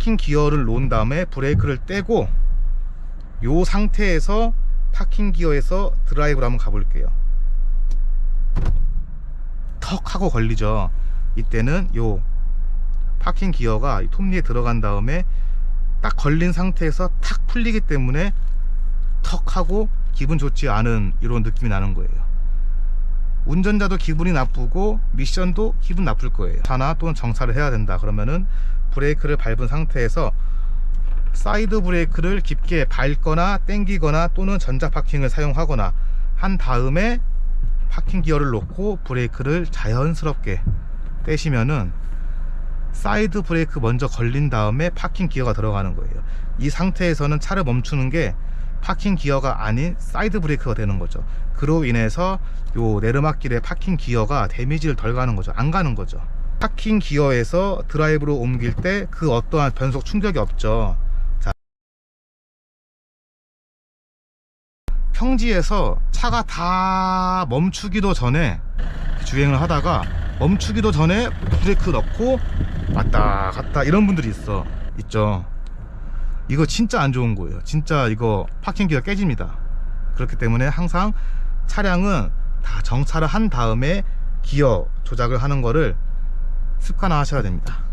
파킹 기어를 놓은 다음에 브레이크를 떼고 요 상태에서 파킹 기어에서 드라이브를 한번 가볼게요. 턱 하고 걸리죠. 이때는 요 파킹 기어가 이 톱니에 들어간 다음에 딱 걸린 상태에서 탁 풀리기 때문에 턱 하고 기분 좋지 않은 이런 느낌이 나는 거예요 운전자도 기분이 나쁘고 미션도 기분 나쁠 거예요. 차나 또는 정차를 해야 된다. 그러면은 브레이크를 밟은 상태에서 사이드 브레이크를 깊게 밟거나 땡기거나 또는 전자 파킹을 사용하거나 한 다음에 파킹 기어를 놓고 브레이크를 자연스럽게 떼시면은 사이드 브레이크 먼저 걸린 다음에 파킹 기어가 들어가는 거예요. 이 상태에서는 차를 멈추는 게 파킹 기어가 아닌 사이드 브레이크가 되는 거죠. 그로 인해서 요 내리막길에 파킹 기어가 데미지를 덜 가는 거죠. 안 가는 거죠. 파킹 기어에서 드라이브로 옮길 때 그 어떠한 변속 충격이 없죠. 자. 평지에서 차가 다 멈추기도 전에 주행을 하다가 멈추기도 전에 브레이크 넣고 왔다 갔다 이런 분들이 있어 있죠 이거 진짜 안 좋은 거예요. 진짜 이거 파킹 기어 깨집니다. 그렇기 때문에 항상 차량은 다 정차를 한 다음에 기어 조작을 하는 거를 습관화 하셔야 됩니다